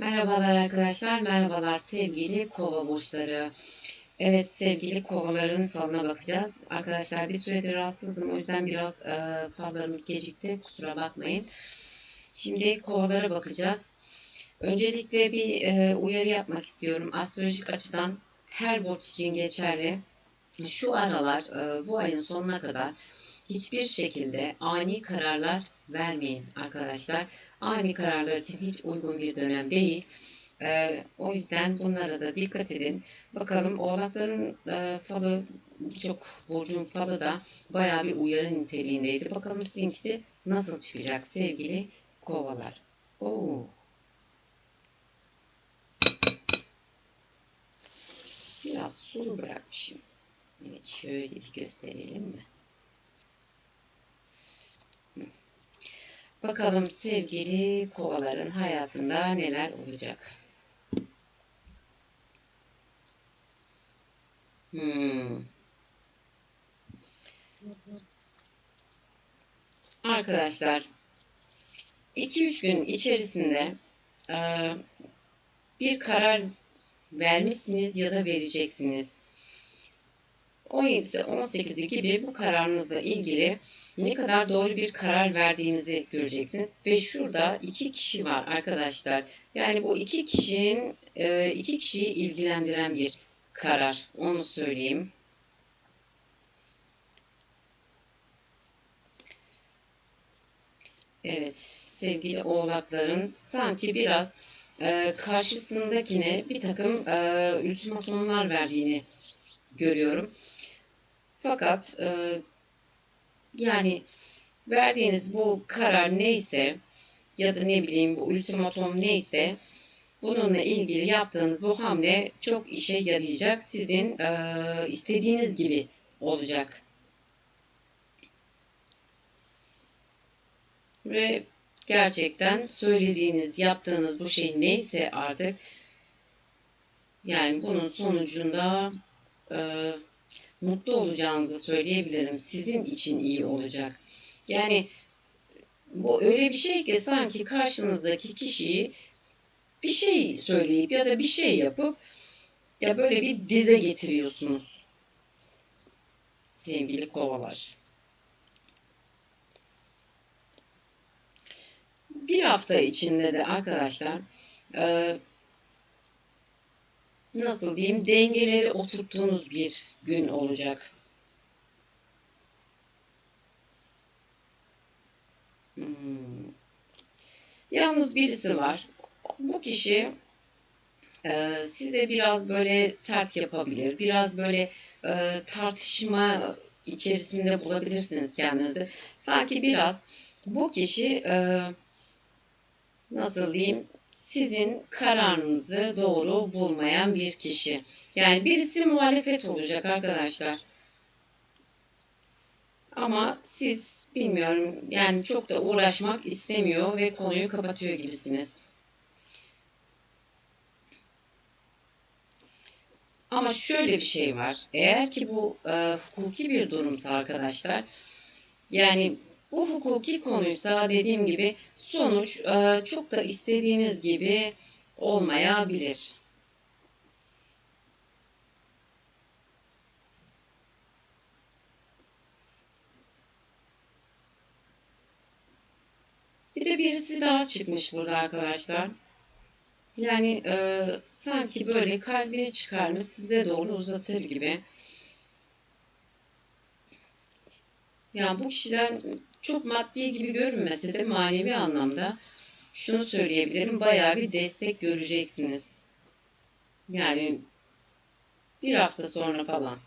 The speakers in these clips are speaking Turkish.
Merhabalar arkadaşlar, merhabalar sevgili kova burçları. Evet sevgili kovaların falına bakacağız. Arkadaşlar bir süredir rahatsızdım o yüzden biraz e, fallarımız gecikti kusura bakmayın. Şimdi kovalara bakacağız. Öncelikle bir e, uyarı yapmak istiyorum. Astrolojik açıdan her burç için geçerli. Şu aralar e, bu ayın sonuna kadar hiçbir şekilde ani kararlar vermeyin arkadaşlar. Ani kararlar için hiç uygun bir dönem değil. Ee, o yüzden bunlara da dikkat edin. Bakalım oğlakların e, falı birçok burcun falı da baya bir uyarı niteliğindeydi. Bakalım sizinkisi nasıl çıkacak sevgili kovalar. Oo. Biraz sulu bırakmışım. Evet şöyle bir gösterelim mi? Bakalım sevgili kovaların hayatında neler olacak. Hmm. Arkadaşlar 2-3 gün içerisinde bir karar vermişsiniz ya da vereceksiniz. 17'si 18'i gibi bu kararınızla ilgili ne kadar doğru bir karar verdiğinizi göreceksiniz. Ve şurada iki kişi var arkadaşlar. Yani bu iki kişinin e, iki kişiyi ilgilendiren bir karar. Onu söyleyeyim. Evet sevgili oğlakların sanki biraz e, karşısındakine bir takım e, ultimatomlar verdiğini görüyorum. Fakat e, yani verdiğiniz bu karar neyse ya da ne bileyim bu ultimatom neyse bununla ilgili yaptığınız bu hamle çok işe yarayacak. Sizin e, istediğiniz gibi olacak. Ve gerçekten söylediğiniz, yaptığınız bu şey neyse artık yani bunun sonucunda e, mutlu olacağınızı söyleyebilirim. Sizin için iyi olacak. Yani bu öyle bir şey ki sanki karşınızdaki kişiyi bir şey söyleyip ya da bir şey yapıp ya böyle bir dize getiriyorsunuz. Sevgili kovalar. Bir hafta içinde de arkadaşlar nasıl diyeyim dengeleri oturttuğunuz bir gün olacak. Hmm. Yalnız birisi var. Bu kişi e, size biraz böyle sert yapabilir. Biraz böyle e, tartışma içerisinde bulabilirsiniz kendinizi. Sanki biraz bu kişi e, nasıl diyeyim sizin kararınızı doğru bulmayan bir kişi. Yani birisi muhalefet olacak arkadaşlar. Ama siz bilmiyorum yani çok da uğraşmak istemiyor ve konuyu kapatıyor gibisiniz. Ama şöyle bir şey var. Eğer ki bu e, hukuki bir durumsa arkadaşlar yani bu hukuki konuysa dediğim gibi sonuç e, çok da istediğiniz gibi olmayabilir. Bir de birisi daha çıkmış burada arkadaşlar. Yani e, sanki böyle kalbini çıkarmış size doğru uzatır gibi. Yani bu kişiden çok maddi gibi görünmese de manevi anlamda şunu söyleyebilirim. Bayağı bir destek göreceksiniz. Yani bir hafta sonra falan.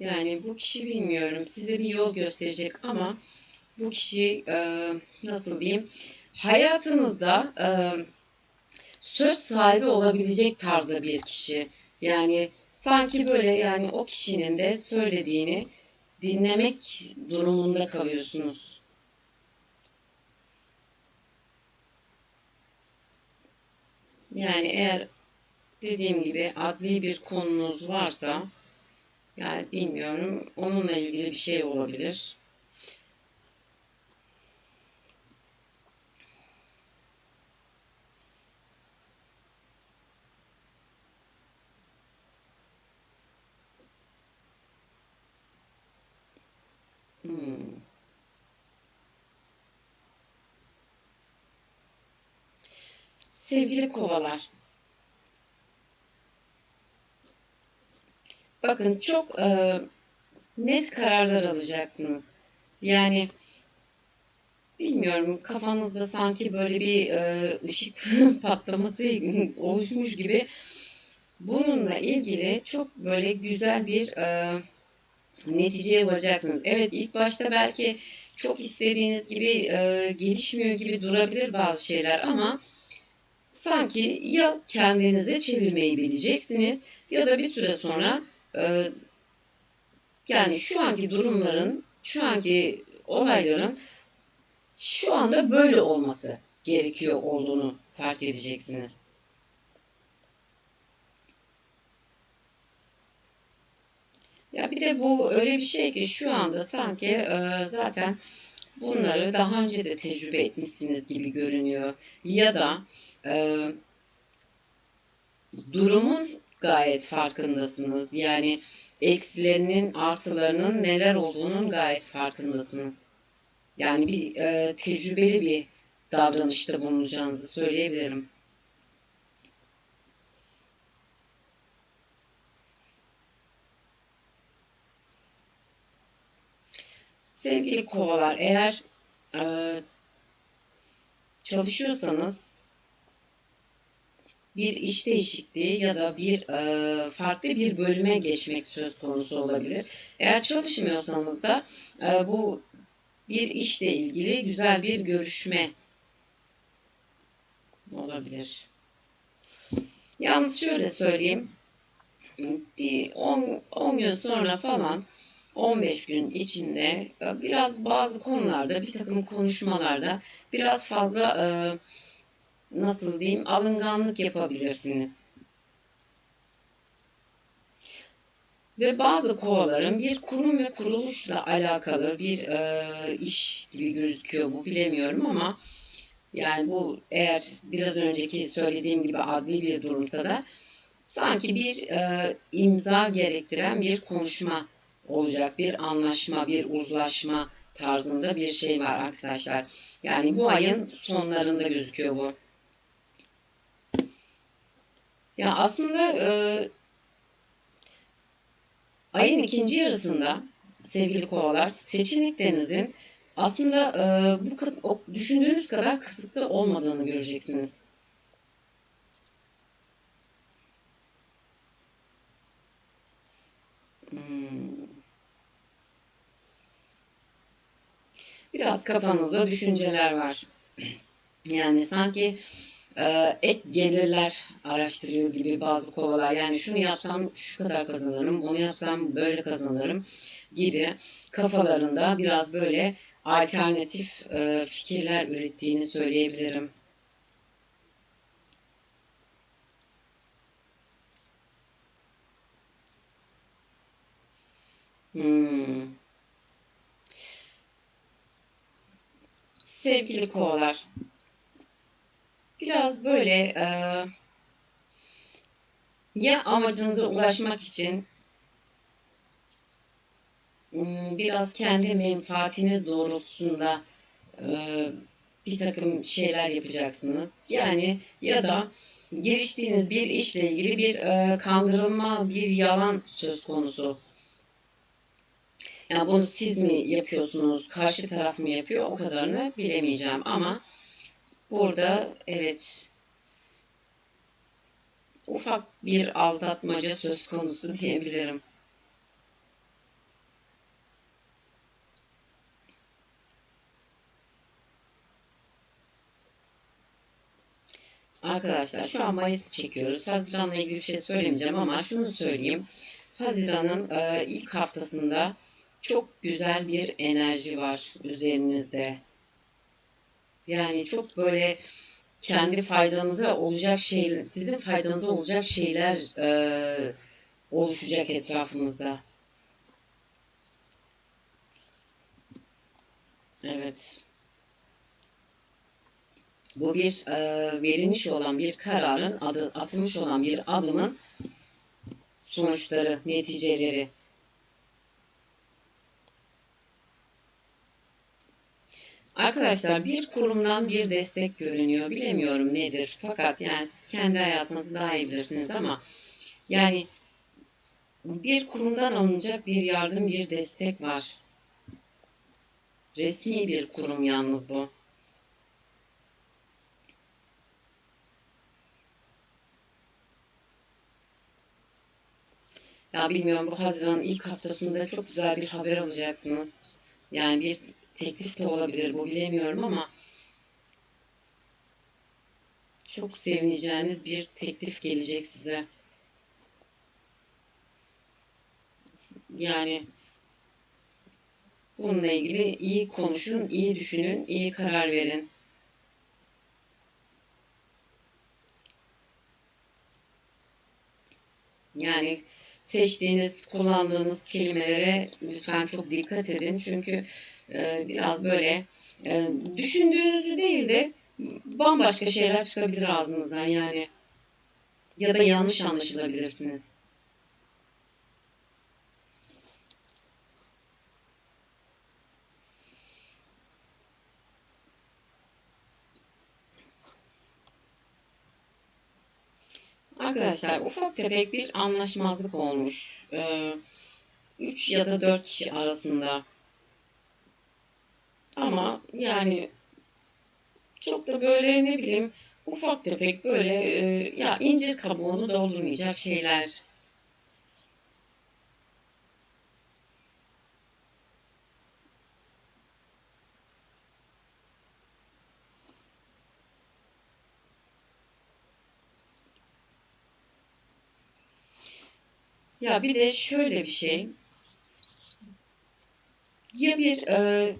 Yani bu kişi bilmiyorum size bir yol gösterecek ama bu kişi e, nasıl diyeyim hayatınızda e, söz sahibi olabilecek tarzda bir kişi. Yani sanki böyle yani o kişinin de söylediğini dinlemek durumunda kalıyorsunuz. Yani eğer dediğim gibi adli bir konunuz varsa Yani bilmiyorum. Onunla ilgili bir şey olabilir. Hmm. Sevgili kovalar, bakın çok e, net kararlar alacaksınız. Yani bilmiyorum kafanızda sanki böyle bir e, ışık patlaması oluşmuş gibi bununla ilgili çok böyle güzel bir e, neticeye varacaksınız. Evet ilk başta belki çok istediğiniz gibi e, gelişmiyor gibi durabilir bazı şeyler ama sanki ya kendinize çevirmeyi bileceksiniz ya da bir süre sonra e, yani şu anki durumların, şu anki olayların şu anda böyle olması gerekiyor olduğunu fark edeceksiniz. Ya bir de bu öyle bir şey ki şu anda sanki e, zaten bunları daha önce de tecrübe etmişsiniz gibi görünüyor. Ya da e, durumun gayet farkındasınız. Yani eksilerinin, artılarının neler olduğunun gayet farkındasınız. Yani bir e, tecrübeli bir davranışta bulunacağınızı söyleyebilirim. Sevgili kovalar, eğer e, çalışıyorsanız bir iş değişikliği ya da bir e, farklı bir bölüme geçmek söz konusu olabilir. Eğer çalışmıyorsanız da e, bu bir işle ilgili güzel bir görüşme olabilir. Yalnız şöyle söyleyeyim. Bir 10 gün sonra falan 15 gün içinde e, biraz bazı konularda bir takım konuşmalarda biraz fazla e, nasıl diyeyim alınganlık yapabilirsiniz. Ve bazı kovaların bir kurum ve kuruluşla alakalı bir e, iş gibi gözüküyor bu bilemiyorum ama yani bu eğer biraz önceki söylediğim gibi adli bir durumsa da sanki bir e, imza gerektiren bir konuşma olacak bir anlaşma, bir uzlaşma tarzında bir şey var arkadaşlar. Yani bu ayın sonlarında gözüküyor bu. Ya aslında e, ayın ikinci yarısında sevgili kovalar seçeneklerinizin aslında e, bu düşündüğünüz kadar kısıtlı olmadığını göreceksiniz. Hmm. Biraz kafanızda düşünceler var. Yani sanki e, ek gelirler araştırıyor gibi bazı kovalar. Yani şunu yapsam şu kadar kazanırım, bunu yapsam böyle kazanırım gibi kafalarında biraz böyle alternatif e, fikirler ürettiğini söyleyebilirim. Hmm. Sevgili kovalar, biraz böyle e, ya amacınıza ulaşmak için biraz kendi menfaatiniz doğrultusunda e, bir takım şeyler yapacaksınız. Yani ya da giriştiğiniz bir işle ilgili bir e, kandırılma, bir yalan söz konusu yani bunu siz mi yapıyorsunuz, karşı taraf mı yapıyor o kadarını bilemeyeceğim ama burada evet ufak bir aldatmaca söz konusu diyebilirim. Arkadaşlar şu an Mayıs çekiyoruz. Haziran'la ilgili bir şey söylemeyeceğim ama şunu söyleyeyim. Haziran'ın e, ilk haftasında çok güzel bir enerji var üzerinizde. Yani çok böyle kendi faydanıza olacak şeyler, sizin faydanıza olacak şeyler e, oluşacak etrafınızda. Evet. Bu bir e, verilmiş olan bir kararın, adı, atılmış olan bir adımın sonuçları, neticeleri. Arkadaşlar bir kurumdan bir destek görünüyor. Bilemiyorum nedir. Fakat yani siz kendi hayatınızı daha iyi bilirsiniz ama yani bir kurumdan alınacak bir yardım, bir destek var. Resmi bir kurum yalnız bu. Ya bilmiyorum bu Haziran'ın ilk haftasında çok güzel bir haber alacaksınız. Yani bir teklif de olabilir bu bilemiyorum ama çok sevineceğiniz bir teklif gelecek size. Yani bununla ilgili iyi konuşun, iyi düşünün, iyi karar verin. Yani seçtiğiniz, kullandığınız kelimelere lütfen çok dikkat edin. Çünkü e, biraz böyle e, düşündüğünüzü değil de bambaşka şeyler çıkabilir ağzınızdan yani. Ya da yanlış anlaşılabilirsiniz. Arkadaşlar ufak tefek bir anlaşmazlık olmuş. Ee, 3 ya da 4 kişi arasında. Ama yani çok da böyle ne bileyim ufak tefek böyle e, ya incir kabuğunu doldurmayacak şeyler. Ya bir de şöyle bir şey. Ya bir e,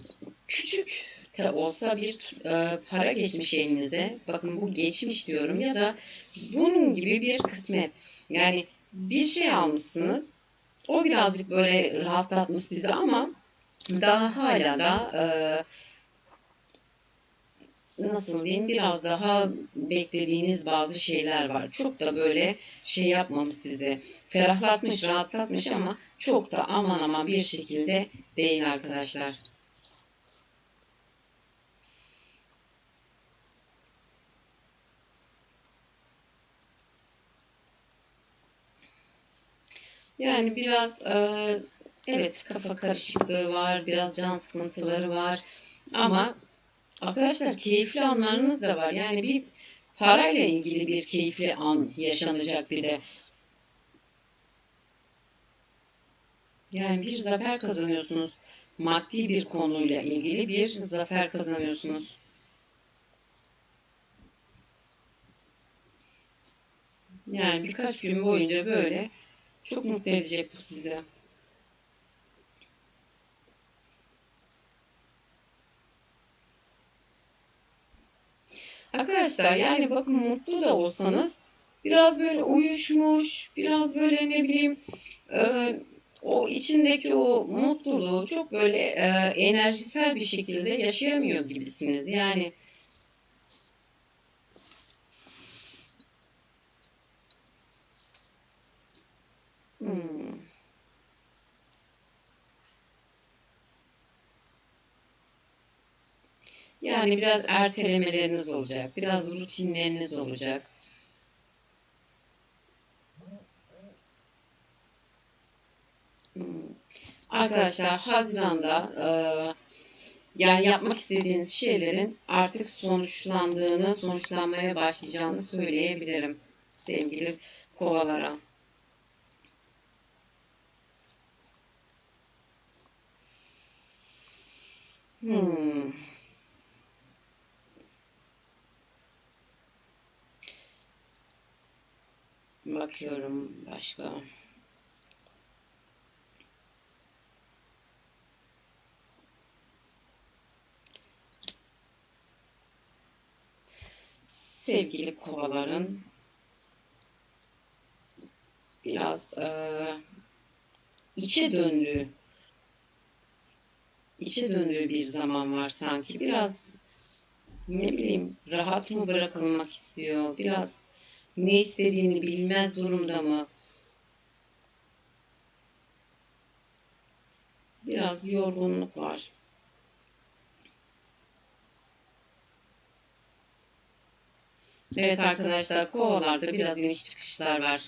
küçük de olsa bir e, para geçmiş elinize. Bakın bu geçmiş diyorum ya da bunun gibi bir kısmet. Yani bir şey almışsınız. O birazcık böyle rahatlatmış sizi ama daha hala da e, nasıl diyeyim biraz daha beklediğiniz bazı şeyler var. Çok da böyle şey yapmamış sizi. Ferahlatmış, rahatlatmış ama çok da aman aman bir şekilde değil arkadaşlar. Yani biraz e, evet kafa karışıklığı var, biraz can sıkıntıları var ama Arkadaşlar keyifli anlarınız da var. Yani bir parayla ilgili bir keyifli an yaşanacak bir de. Yani bir zafer kazanıyorsunuz. Maddi bir konuyla ilgili bir zafer kazanıyorsunuz. Yani birkaç gün boyunca böyle çok mutlu edecek bu sizi. Arkadaşlar yani bakın mutlu da olsanız biraz böyle uyuşmuş, biraz böyle ne bileyim e, o içindeki o mutluluğu çok böyle e, enerjisel bir şekilde yaşayamıyor gibisiniz. Yani hmm. Yani biraz ertelemeleriniz olacak, biraz rutinleriniz olacak. Hmm. Arkadaşlar Haziran'da e, yani yapmak istediğiniz şeylerin artık sonuçlandığını, sonuçlanmaya başlayacağını söyleyebilirim sevgili kovalara. Hmm. Bakıyorum başka. Sevgili kovaların biraz e, içe döndüğü içe döndüğü bir zaman var sanki. Biraz ne bileyim rahat mı bırakılmak istiyor? Biraz ne istediğini bilmez durumda mı? Biraz yorgunluk var. Evet arkadaşlar kovalarda biraz iniş çıkışlar var.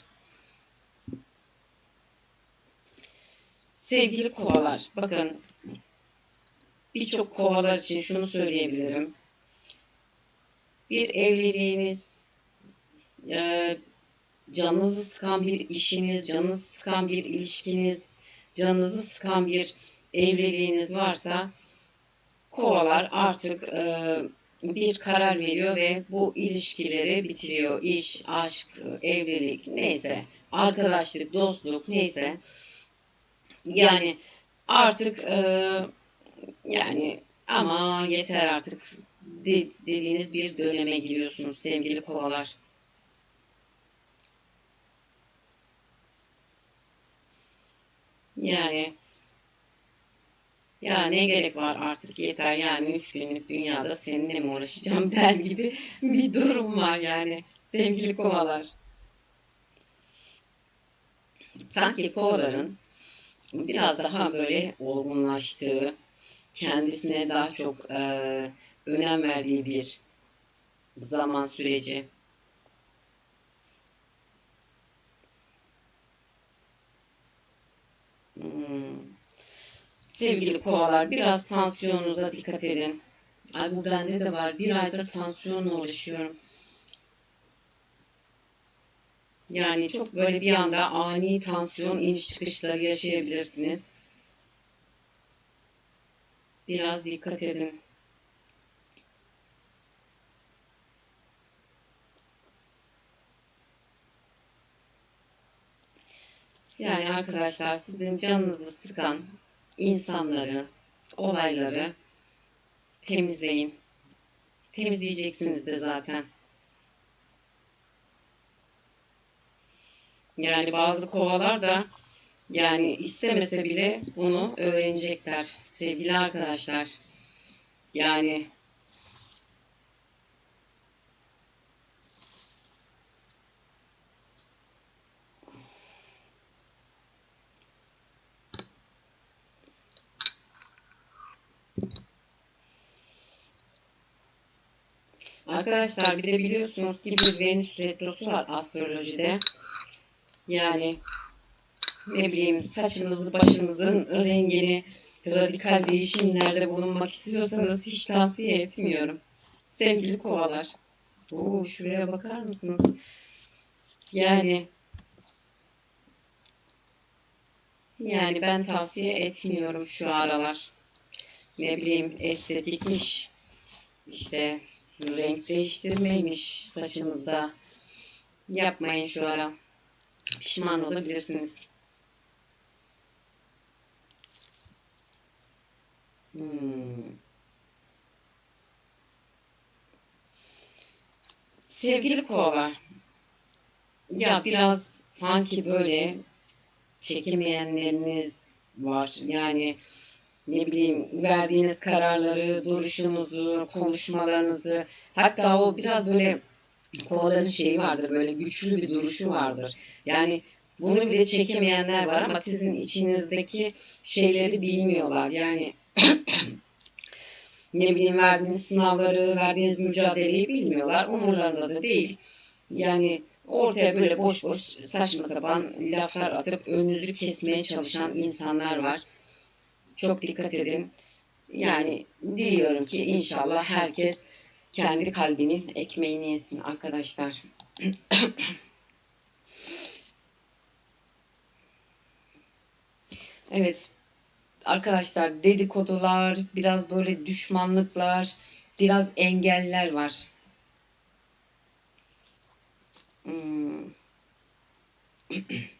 Sevgili kovalar bakın birçok kovalar için şunu söyleyebilirim. Bir evliliğiniz, e, canınızı sıkan bir işiniz, canınızı sıkan bir ilişkiniz, canınızı sıkan bir evliliğiniz varsa kovalar artık e, bir karar veriyor ve bu ilişkileri bitiriyor. İş, aşk, evlilik neyse, arkadaşlık, dostluk neyse. Yani artık e, yani ama yeter artık de, dediğiniz bir döneme giriyorsunuz sevgili kovalar. Yani ya ne gerek var artık yeter yani üç günlük dünyada seninle mi uğraşacağım der gibi bir durum var yani sevgili kovalar. Sanki kovaların biraz daha böyle olgunlaştığı, kendisine daha çok e, önem verdiği bir zaman süreci. Hmm. Sevgili kovalar biraz tansiyonunuza dikkat edin. Ay bu bende de var. Bir aydır tansiyonla uğraşıyorum. Yani çok böyle bir anda ani tansiyon iniş çıkışları yaşayabilirsiniz. Biraz dikkat edin. Yani arkadaşlar sizin canınızı sıkan insanları, olayları temizleyin. Temizleyeceksiniz de zaten. Yani bazı kovalar da yani istemese bile bunu öğrenecekler sevgili arkadaşlar. Yani Arkadaşlar bir de biliyorsunuz ki bir Venüs retrosu var astrolojide. Yani ne bileyim saçınızı başınızın rengini radikal değişimlerde bulunmak istiyorsanız hiç tavsiye etmiyorum. Sevgili kovalar. Oo, şuraya bakar mısınız? Yani yani ben tavsiye etmiyorum şu aralar. Ne bileyim estetikmiş. İşte renk değiştirmeymiş saçınızda. Yapmayın şu ara. Pişman olabilirsiniz. Hmm. Sevgili kovalar, ya biraz sanki böyle çekemeyenleriniz var. Yani ne bileyim verdiğiniz kararları, duruşunuzu, konuşmalarınızı hatta o biraz böyle kovaların şeyi vardır böyle güçlü bir duruşu vardır. Yani bunu bile çekemeyenler var ama sizin içinizdeki şeyleri bilmiyorlar. Yani ne bileyim verdiğiniz sınavları, verdiğiniz mücadeleyi bilmiyorlar. Umurlarında da değil. Yani ortaya böyle boş boş saçma sapan laflar atıp önünüzü kesmeye çalışan insanlar var. Çok dikkat edin. Yani diliyorum ki inşallah herkes kendi kalbinin ekmeğini yesin arkadaşlar. evet arkadaşlar dedikodular, biraz böyle düşmanlıklar, biraz engeller var. Hmm.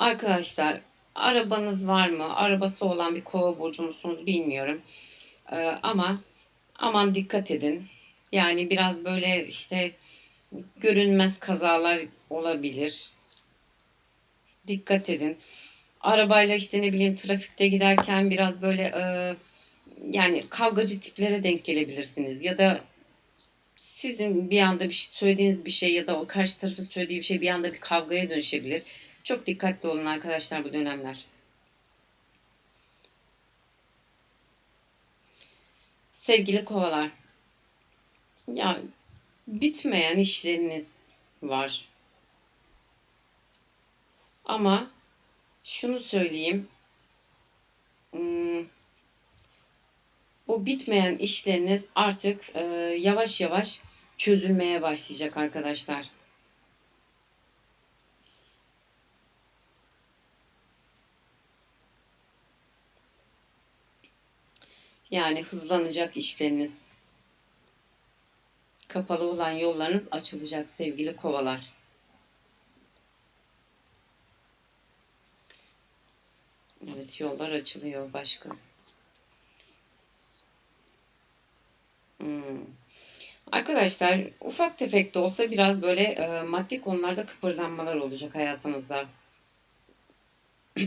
Arkadaşlar arabanız var mı? Arabası olan bir kova burcu musunuz bilmiyorum. Ee, ama aman dikkat edin. Yani biraz böyle işte görünmez kazalar olabilir. Dikkat edin. arabayla işte ne bileyim trafikte giderken biraz böyle e, yani kavgacı tiplere denk gelebilirsiniz. Ya da sizin bir anda bir şey söylediğiniz bir şey ya da o karşı tarafın söylediği bir şey bir anda bir kavgaya dönüşebilir. Çok dikkatli olun arkadaşlar bu dönemler. Sevgili kovalar. Ya bitmeyen işleriniz var. Ama şunu söyleyeyim. Hmm, bu bitmeyen işleriniz artık e, yavaş yavaş çözülmeye başlayacak arkadaşlar. Yani hızlanacak işleriniz. Kapalı olan yollarınız açılacak sevgili kovalar. Evet yollar açılıyor başka. Hmm. Arkadaşlar ufak tefek de olsa biraz böyle e, maddi konularda kıpırdanmalar olacak hayatınızda.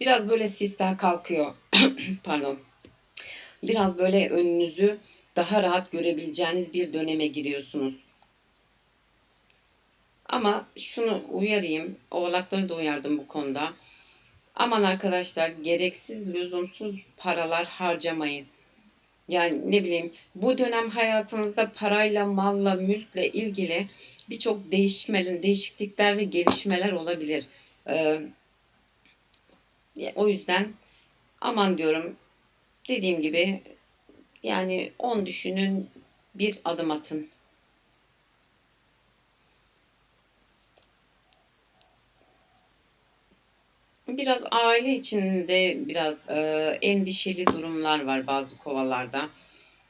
biraz böyle sisler kalkıyor. Pardon. Biraz böyle önünüzü daha rahat görebileceğiniz bir döneme giriyorsunuz. Ama şunu uyarayım. Oğlakları da uyardım bu konuda. Aman arkadaşlar gereksiz, lüzumsuz paralar harcamayın. Yani ne bileyim bu dönem hayatınızda parayla, malla, mülkle ilgili birçok değişmeler, değişiklikler ve gelişmeler olabilir. Ee, o yüzden aman diyorum dediğim gibi yani 10 düşünün bir adım atın. Biraz aile içinde biraz e, endişeli durumlar var bazı kovalarda.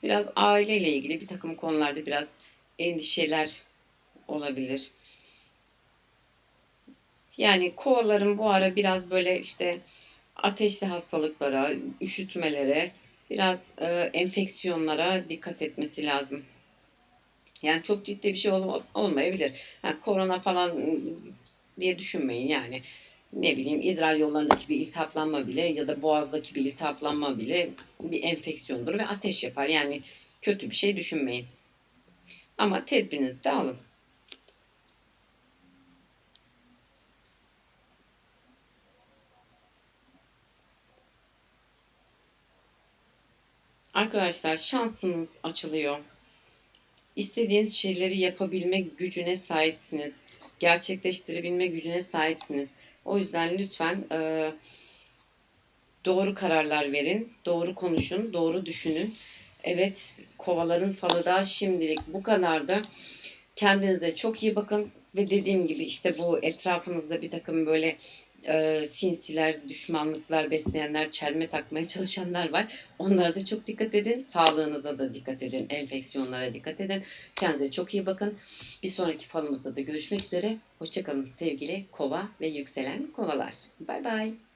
Biraz aileyle ilgili bir takım konularda biraz endişeler olabilir. Yani kovaların bu ara biraz böyle işte ateşli hastalıklara, üşütmelere, biraz e, enfeksiyonlara dikkat etmesi lazım. Yani çok ciddi bir şey ol, olmayabilir. Ha, korona falan ıı, diye düşünmeyin yani. Ne bileyim idrar yollarındaki bir iltihaplanma bile ya da boğazdaki bir iltihaplanma bile bir enfeksiyondur ve ateş yapar. Yani kötü bir şey düşünmeyin. Ama tedbirinizi de alın. Arkadaşlar şansınız açılıyor. İstediğiniz şeyleri yapabilme gücüne sahipsiniz. Gerçekleştirebilme gücüne sahipsiniz. O yüzden lütfen e, doğru kararlar verin, doğru konuşun, doğru düşünün. Evet, kovaların falı da şimdilik bu kadardı. Kendinize çok iyi bakın ve dediğim gibi işte bu etrafınızda bir takım böyle e, sinsiler, düşmanlıklar besleyenler, çelme takmaya çalışanlar var. Onlara da çok dikkat edin. Sağlığınıza da dikkat edin. Enfeksiyonlara dikkat edin. Kendinize çok iyi bakın. Bir sonraki falımızda da görüşmek üzere. Hoşçakalın sevgili kova ve yükselen kovalar. Bay bay.